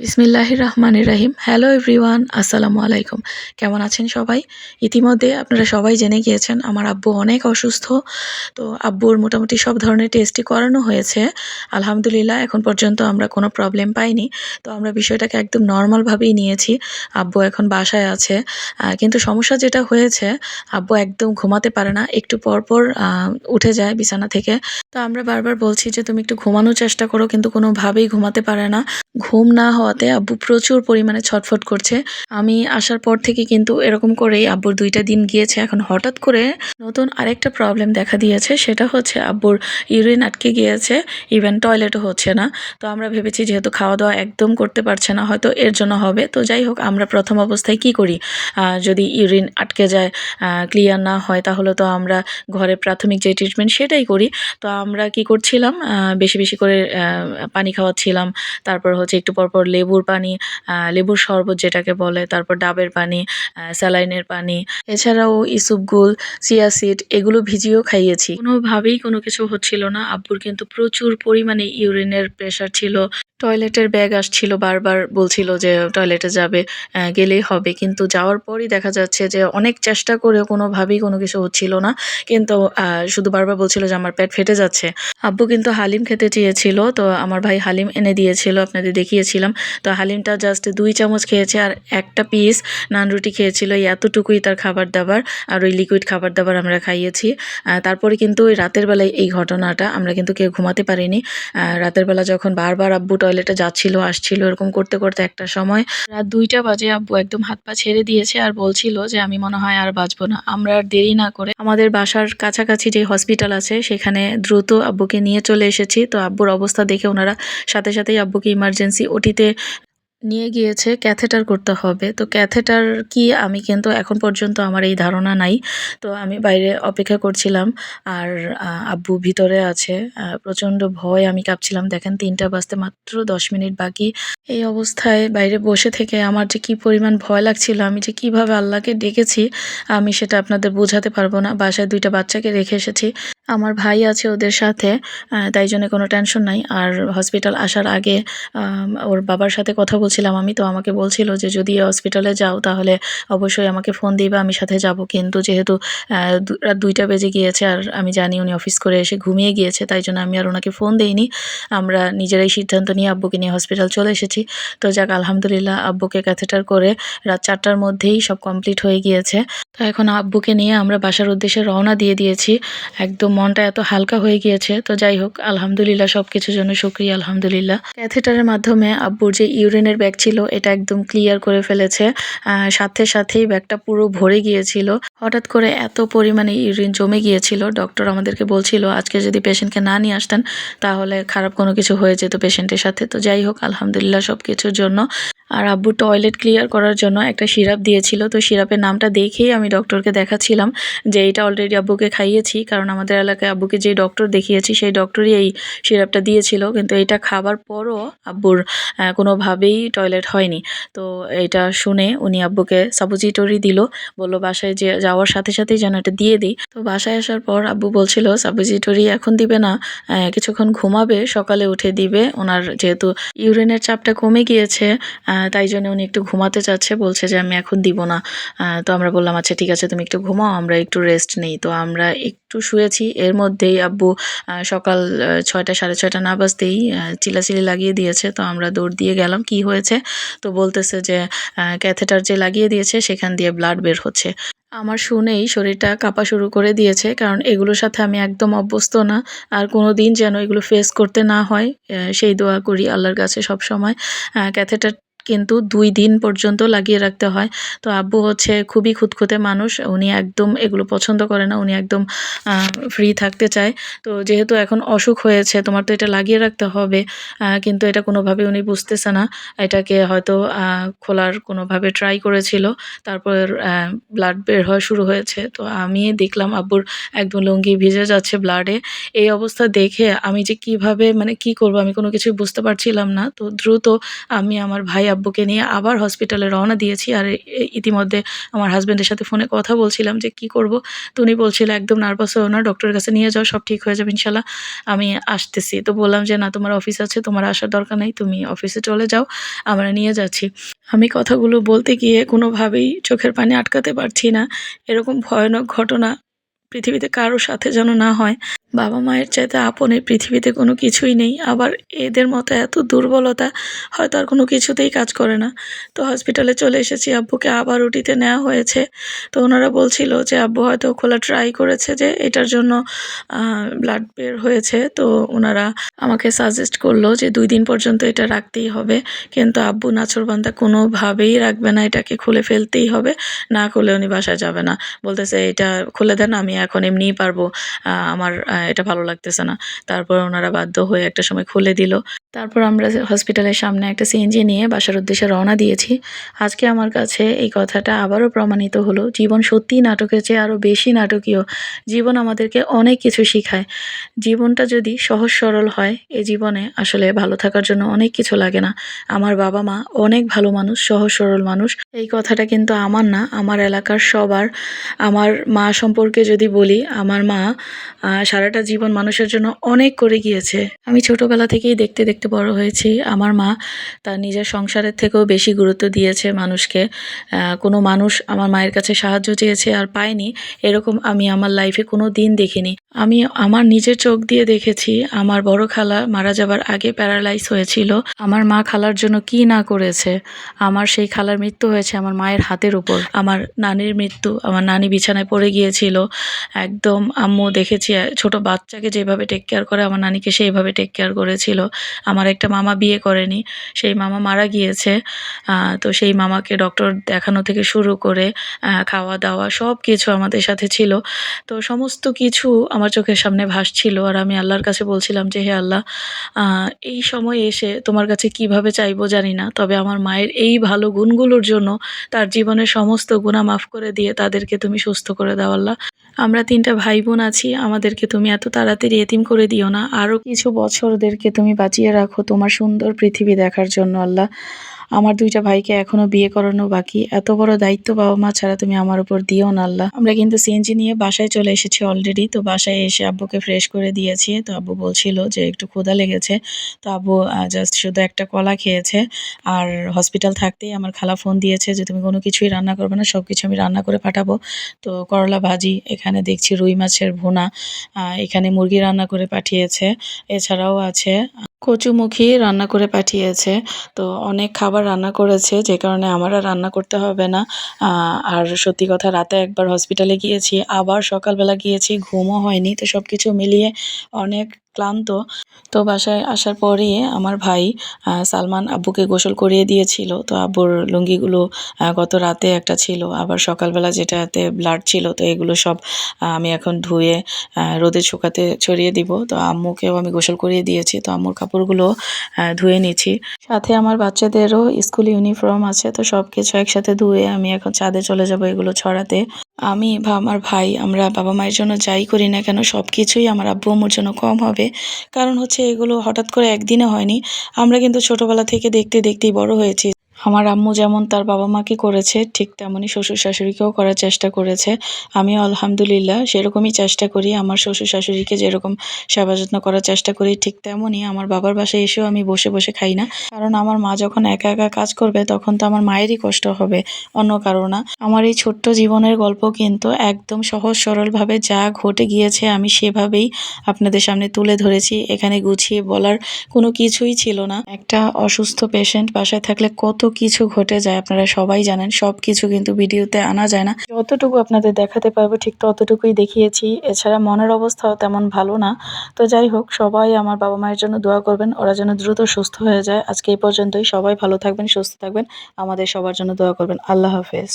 বিসমিল্লাহির রহমানির রাহিম। Hello everyone আসসালামু আলাইকুম। কেমন আছেন সবাই? ইতিমধ্যে আপনারা সবাই জেনে গিয়েছেন, আমার আব্বু অনেক অসুস্থ। তো আব্বুর মোটামুটি সব ধরনের টেস্টই করানো হয়েছে। আলহামদুলিল্লাহ, এখন পর্যন্ত আমরা কোনো প্রবলেম পাইনি। তো আমরা বিষয়টাকে একদম নর্মালভাবেই নিয়েছি। আব্বু এখন বাসায় আছে। কিন্তু সমস্যা যেটা হয়েছে, আব্বু একদম ঘুমাতে পারে না। একটু পর পর উঠে যায় বিছানা থেকে। তো আমরা বারবার বলছি যে, তুমি একটু ঘুমানোর চেষ্টা করো, কিন্তু কোনোভাবেই ঘুমাতে পারে না। ঘুম না হওয়াতে আব্বু প্রচুর পরিমাণে ছটফট করছে। আমি আসার পর থেকে কিন্তু এরকম করেই আব্বুর দুইটা দিন গিয়েছে। এখন হঠাৎ করে নতুন আরেকটা প্রবলেম দেখা দিয়েছে। সেটা হচ্ছে আব্বুর ইউরিন আটকে গিয়েছে। ইভেন টয়লেটও হচ্ছে না। তো আমরা ভেবেছি যেহেতু খাওয়া দাওয়া একদম করতে পারছে না, হয়তো এর জন্য হবে। তো যাই হোক, আমরা প্রথম অবস্থায় কি করি? যদি ইউরিন আটকে যায় ক্লিয়ার না হয়, তাহলে তো আমরা ঘরে প্রাথমিক যে ট্রিটমেন্ট সেটাই করি। তো আমরা কি করছিলাম? বেশি বেশি করে পানি খাওয়াচ্ছিলাম। তারপর হচ্ছে একটু পর পর লেবুর পানি লেবুর শরবত যেটাকে বলে, তারপর ডাবের পানি স্যালাইনের পানি, এছাড়াও ইসুপগুল সিয়াসিড এগুলো ভিজিয়েও খাইয়েছি। কোনোভাবেই কোনো কিছু হচ্ছিল না। আব্বুর কিন্তু প্রচুর পরিমাণে ইউরিনের প্রেশার ছিল। টয়লেটের ব্যাগ আসছিল, বারবার বলছিল যে টয়লেটে যাবে গেলেই হবে। কিন্তু যাওয়ার পরই দেখা যাচ্ছে যে অনেক চেষ্টা করেও কোনোভাবেই কোনো কিছু হচ্ছিল না। কিন্তু শুধু বারবার বলছিল যে আমার পেট ফেটে যাচ্ছে। আব্বু কিন্তু হালিম খেতে চেয়েছিল, তো আমার ভাই হালিম এনে দিয়েছিল, আপনাদের দেখিয়েছিলাম। তো হালিমটা জাস্ট দুই চামচ খেয়েছে আর একটা পিস নান রুটি খেয়েছিল। এই এতটুকুই তার খাবার দাবার আর ওই লিকুইড খাবার দাবার আমরা খাইয়েছি। তারপরে কিন্তু ওই রাতের বেলায় এই ঘটনাটা আমরা কিন্তু কেউ ঘুমাতে পারিনি। রাতের বেলা যখন বারবার আব্বু টয়লেটে যাচ্ছিল, আসছিল, এরকম করতে করতে একটা সময়। রাত দুইটা বাজে আব্বু একদম হাত পা ছেড়ে দিয়েছে আর বলছিল যে, আমি মনে হয় আর বাঁচবো না। আমরা আর দেরি না করে আমাদের বাসার কাছাকাছি যে হসপিটাল আছে, সেখানে দ্রুত আব্বুকে নিয়ে চলে এসেছি। তো আব্বুর অবস্থা দেখে ওনারা সাথে সাথেই আব্বুকে ইমার্জেন্সি ওটিতে নিয়ে গিয়েছে ক্যাথেটার করতে হবে। তো ক্যাথেটার কি আমি কিন্তু এখন পর্যন্ত আমার এই ধারণা নাই। তো আমি বাইরে অপেক্ষা করছিলাম আর আব্বু ভিতরে আছে। প্রচণ্ড ভয় আমি কাঁপছিলাম। দেখেন তিনটা বাজতে মাত্র দশ মিনিট বাকি। এই অবস্থায় বাইরে বসে থেকে আমার যে কি পরিমাণ ভয় লাগছিল, আমি যে কীভাবে আল্লাহকে ডেকেছি, আমি সেটা আপনাদের বোঝাতে পারব না। বাসায় দুইটা বাচ্চাকে রেখে এসেছি। আমার ভাই আছে ওদের সাথে তাই জন্য কোনো টেনশন নাই। আর হসপিটাল আসার আগে ওর বাবার সাথে কথা বলছিলাম আমি, তো আমাকে বলছিল যে যদি হসপিটালে যাও তাহলে অবশ্যই আমাকে ফোন দিবে, আমি সাথে যাব। কিন্তু যেহেতু রাত দুইটা বেজে গিয়েছে আর আমি জানি উনি অফিস করে এসে ঘুমিয়ে গিয়েছে, তাই জন্য আমি আর ওনাকে ফোন দেইনি। আমরা নিজেরাই সিদ্ধান্ত নিয়ে আব্বুকে নিয়ে হসপিটাল চলে এসেছি। তো যাক, আলহামদুলিল্লাহ, আব্বুকে ক্যাথেটার করে রাত চারটার মধ্যেই সব কমপ্লিট হয়ে গিয়েছে। তো এখন আব্বুকে নিয়ে আমরা বাসার উদ্দেশ্যে রওনা দিয়ে দিয়েছি। একদম মনটা এত হালকা হয়ে গিয়েছে। তো যাই হোক, আলহামদুলিল্লাহ সব কিছুর জন্য শুক্রিয়া, আলহামদুলিল্লাহ। ক্যাথেটারের মাধ্যমে আব্বুর যে ইউরিনের ব্যাগ ছিল, এটা একদম ক্লিয়ার করে ফেলেছে। সাথে সাথেই ব্যাগটা পুরো ভরে গিয়েছিল। হঠাৎ করে এত পরিমাণে ইউরিন জমে গিয়েছিল ডক্টর আমাদেরকে বলছিল, আজকে যদি পেশেন্টকে না নিয়ে আসতেন, তাহলে খারাপ কোনো কিছু হয়ে যেত পেশেন্টের সাথে। তো যাই হোক, আলহামদুলিল্লাহ সব কিছুর জন্য। আর আব্বু টয়লেট ক্লিয়ার করার জন্য একটা সিরাপ দিয়েছিল, তো সিরাপের নামটা দেখেই আমি ডক্টরকে দেখাচ্ছিলাম যে এটা অলরেডি আব্বুকে খাইয়েছি, কারণ আমাদের এলাকায় আব্বুকে যে ডক্টর দেখিয়েছি, সেই ডক্টরই এই সিরাপটা দিয়েছিল। কিন্তু এটা খাবার পরও আব্বুর কোনোভাবেই টয়লেট হয়নি। তো এটা শুনে উনি আব্বুকে সাবুজিটরি দিল। বলল, বাসায় যে যাওয়ার সাথে সাথেই যেন এটা দিয়ে দিই। তো বাসায় আসার পর আব্বু বলছিল সাবুজিটরি এখন দিবে না কিছুক্ষণ ঘুমাবে, সকালে উঠে দিবে। ওনার যেহেতু ইউরিনের চাপটা কমে গিয়েছে তাই জন্য উনি একটু ঘুমাতে চাচ্ছে। বলছে যে, আমি এখন দিব না। তো আমরা বললাম আচ্ছা ঠিক আছে, তুমি একটু ঘুমাও, আমরা একটু রেস্ট নেই। তো আমরা একটু শুয়েছি। এর মধ্যেই আব্বু সকাল ছয়টা, সাড়ে ছয়টা না বাজতেই চিলাচিলি লাগিয়ে দিয়েছে। তো আমরা দৌড় দিয়ে গেলাম, কি হয়েছে? তো বলতেছে যে ক্যাথেটার যে লাগিয়ে দিয়েছে, সেখান দিয়ে ব্লাড বের হচ্ছে। আমার শুনেই শরীরটা কাঁপা শুরু করে দিয়েছে, কারণ এগুলোর সাথে আমি একদম অভ্যস্ত না। আর কোনো দিন যেন এগুলো ফেস করতে না হয় সেই দোয়া করি আল্লাহর কাছে সব সময় ক্যাথেটার কিন্তু দুই দিন পর্যন্ত লাগিয়ে রাখতে হয়। তো আব্বু হচ্ছে খুবই খুঁতখুঁতে মানুষ, উনি একদম এগুলো পছন্দ করে না, উনি একদম ফ্রি থাকতে চায়। তো যেহেতু এখন অসুখ হয়েছে, তোমার তো এটা লাগিয়ে রাখতে হবে কিন্তু এটা কোনোভাবে উনি বুঝতেছে না। এটাকে হয়তো খোলার কোনোভাবে ট্রাই করেছিল, তারপর ব্লাড বের হওয়া শুরু হয়েছে। তো আমি দেখলাম আব্বুর একদম লুঙ্গি ভিজে যাচ্ছে ব্লাডে এই অবস্থা দেখে আমি যে কীভাবে মানে কি করব, আমি কোনো কিছু বুঝতে পারছিলাম না। তো দ্রুত আমি আমার ভাই আব্বুকে নিয়ে আবার হসপিটালে রওনা দিয়েছি আর ইতিমধ্যে আমার হাজব্যান্ডের সাথে ফোনে কথা বলছিলাম যে, কি করব? তো উনি বলছিল, একদম নার্ভাস হও না, ডক্টরের কাছে নিয়ে যাও, সব ঠিক হয়ে যাবে, ইনশাল্লাহ আমি আসতেছি। তো বললাম যে, না, তোমার অফিস আছে, তোমার আসার দরকার নেই, তুমি অফিসে চলে যাও, আমরা নিয়ে যাচ্ছি। আমি কথাগুলো বলতে গিয়ে কোনোভাবেই চোখের পানি আটকাতে পারছি না। এরকম ভয়ানক ঘটনা পৃথিবীতে কারোর সাথে যেন না হয়। বাবা মায়ের চাইতে আপনের পৃথিবীতে কোনো কিছুই নেই। আবার এদের মতো এত দুর্বলতা, হয়তো আর কোনো কিছুতেই কাজ করে না। তো হসপিটালে চলে এসেছি আব্বুকে, আবার ওটিতে নেওয়া হয়েছে। তো ওনারা বলছিল যে আব্বু হয়তো খোলা ট্রাই করেছে যে এটার জন্য ব্লাড বের হয়েছে। তো ওনারা আমাকে সাজেস্ট করল যে দুই দিন পর্যন্ত এটা রাখতেই হবে। কিন্তু আব্বু নাচরবান্দা কোনোভাবেই রাখবে না, এটাকে খুলে ফেলতেই হবে। না খুলে উনি বাসায় যাবে না। বলতেছে, এটা খুলে দেন, আমি এখন এমনিই পারব আমার এটা ভালো লাগতেছে না। তারপর ওনারা বাধ্য হয়ে একটা সময় খুলে দিল। তারপর আমরা হসপিটালের সামনে একটা সিএনজি নিয়ে বাসার উদ্দেশ্যে রওনা দিয়েছি। আজকে আমার কাছে এই কথাটা আবারও প্রমাণিত হলো, জীবন সত্যিই নাটকের চেয়ে আরও বেশি নাটকীয়। জীবন আমাদেরকে অনেক কিছু শেখায়। জীবনটা যদি সহজ সরল হয় এই জীবনে আসলে ভালো থাকার জন্য অনেক কিছু লাগে না। আমার বাবা মা অনেক ভালো মানুষ, সহজ সরল মানুষ। এই কথাটা কিন্তু আমার না, আমার এলাকার সবার। আমার মা সম্পর্কে যদি বলি, আমার মা সারাটা জীবন মানুষের জন্য অনেক করে গিয়েছে। আমি ছোটবেলা থেকেই দেখতে দেখতে বড় হয়েছি। আমার মা তার নিজের সংসারের থেকেও বেশি গুরুত্ব দিয়েছে মানুষকে। কোনো মানুষ আমার মায়ের কাছে সাহায্য চেয়েছে আর পায়নি। এরকম আমি আমার লাইফে কোনো দিন দেখিনি। আমি আমার নিজের চোখ দিয়ে দেখেছি, আমার বড় খালা মারা যাবার আগে প্যারালাইজ হয়েছিল। আমার মা খালার জন্য কি না করেছে? আমার সেই খালার মৃত্যু হয়েছে আমার মায়ের হাতের উপর। আমার নানির মৃত্যু, আমার নানি বিছানায় পড়ে গিয়েছিল। একদম আম্মু দেখেছি ছোট বাচ্চাকে যেভাবে টেক কেয়ার করে, আমার নানিকে সেইভাবে টেক কেয়ার করেছিল। আমার একটা মামা বিয়ে করেনি, সেই মামা মারা গিয়েছে। তো সেই মামাকে ডক্টর দেখানো থেকে শুরু করে খাওয়া দাওয়া সব কিছু আমাদের সাথে ছিল। তো সমস্ত কিছু আমার চোখের সামনে ভাসছিল আর আমি আল্লাহর কাছে বলছিলাম যে, হে আল্লাহ এই সময় এসে তোমার কাছে কীভাবে চাইব জানি না, তবে আমার মায়ের এই ভালো গুণগুলোর জন্য তার জীবনের সমস্ত গুণা মাফ করে দিয়ে তাদেরকে তুমি সুস্থ করে দাও আল্লাহ। আমরা তিনটা ভাই বোন আছি, আমাদেরকে তুমি এত তাড়াতাড়ি এতিম করে দিও না। আরও কিছু বছরদেরকে তুমি বাঁচিয়ে রাখো তোমার সুন্দর পৃথিবী দেখার জন্য, আল্লাহ। আমার দুইটা ভাইকে এখনও বিয়ে করানো বাকি। এত বড় দায়িত্ব বাবা মা ছাড়া তুমি আমার উপর দিও না, আল্লাহ। আমরা কিন্তু সিএনজি নিয়ে বাসায় চলে এসেছি অলরেডি তো বাসায় এসে আব্বুকে ফ্রেশ করে দিয়েছি। তো আব্বু বলছিল যে একটু ক্ষুধা লেগেছে। তো আব্বু জাস্ট শুধু একটা কলা খেয়েছে। আর হসপিটাল থাকতেই আমার খালা ফোন দিয়েছে যে, তুমি কোনো কিছুই রান্না করবে না সব কিছু আমি রান্না করে পাঠাবো। তো করলা ভাজি, এখানে দেখছি রুই মাছের ভুনা। এখানে মুরগি রান্না করে পাঠিয়েছে। এছাড়াও আছে কচুমুখী রান্না করে পাঠিয়েছে। তো অনেক খাবার রান্না করেছে, যে কারণে আমার আর রান্না করতে হবে না। আর সত্যি কথা, রাতে একবার হসপিটালে গিয়েছি, আবার সকালবেলা গিয়েছি, ঘুমও হয়নি। তো সব কিছু মিলিয়ে অনেক ক্লান্ত। তো বাসায় আসার পরে আমার ভাই সালমান আব্বুকে গোসল করিয়ে দিয়েছিল। তো আব্বুর লুঙ্গিগুলো গত রাতে একটা ছিল। আবার সকালবেলা যেটাতে ব্লাড ছিল, তো এগুলো সব আমি এখন ধুয়ে রোদে শুকাতে ছড়িয়ে দিব। তো আম্মুকেও আমি গোসল করিয়ে দিয়েছি। তো আম্মুর কাপড়গুলো ধুয়ে নিচ্ছি। সাথে আমার বাচ্চাদেরও স্কুল ইউনিফর্ম আছে। তো সব কিছু একসাথে ধুয়ে আমি এখন ছাদে চলে যাব এগুলো ছড়াতে। আমি বা আমার ভাই, আমরা বাবা মায়ের জন্য যাই করি না কেন সব কিছুই আমার আব্বু আম্মুর জন্য কম হবে। কারণ হচ্ছে এগুলো হঠাৎ করে একদিনে হয়নি। আমরা কিন্তু ছোটবেলা থেকে দেখতে দেখতেই বড় হয়েছি। আমার আম্মু যেমন তার বাবা মাকে করেছে, ঠিক তেমনই শ্বশুর শাশুড়িকেও করার চেষ্টা করেছে। আমিও আলহামদুলিল্লাহ সেরকমই চেষ্টা করি, আমার শ্বশুর শাশুড়িকে যেরকম সেবা যত্ন করার চেষ্টা করি, ঠিক তেমনই আমার বাবার বাসায় এসেও আমি বসে বসে খাই না। কারণ আমার মা যখন একা একা কাজ করবে, তখন তো আমার মায়েরই কষ্ট হবে, অন্য কারও না। আমার এই ছোট্ট জীবনের গল্প কিন্তু একদম সহজ সরলভাবে যা ঘটে গিয়েছে আমি সেভাবেই আপনাদের সামনে তুলে ধরেছি। এখানে গুছিয়ে বলার কোনো কিছুই ছিল না। একটা অসুস্থ পেশেন্ট বাসায় থাকলে কত কিছু ঘটে যায়, আপনারা সবাই জানেন সব কিছু কিন্তু ভিডিওতে আনা যায় না। যতটুকু আপনাদের দেখাতে পারব, ঠিক ততটুকুই দেখিয়েছি। এছাড়া মনের অবস্থাও তেমন ভালো না। তো যাই হোক, সবাই আমার বাবা মায়ের জন্য দোয়া করবেন, ওরা যেন দ্রুত সুস্থ হয়ে যায়। আজকে এই পর্যন্তই। সবাই ভালো থাকবেন, সুস্থ থাকবেন। আমাদের সবার জন্য দোয়া করবেন। আল্লাহ হাফেজ।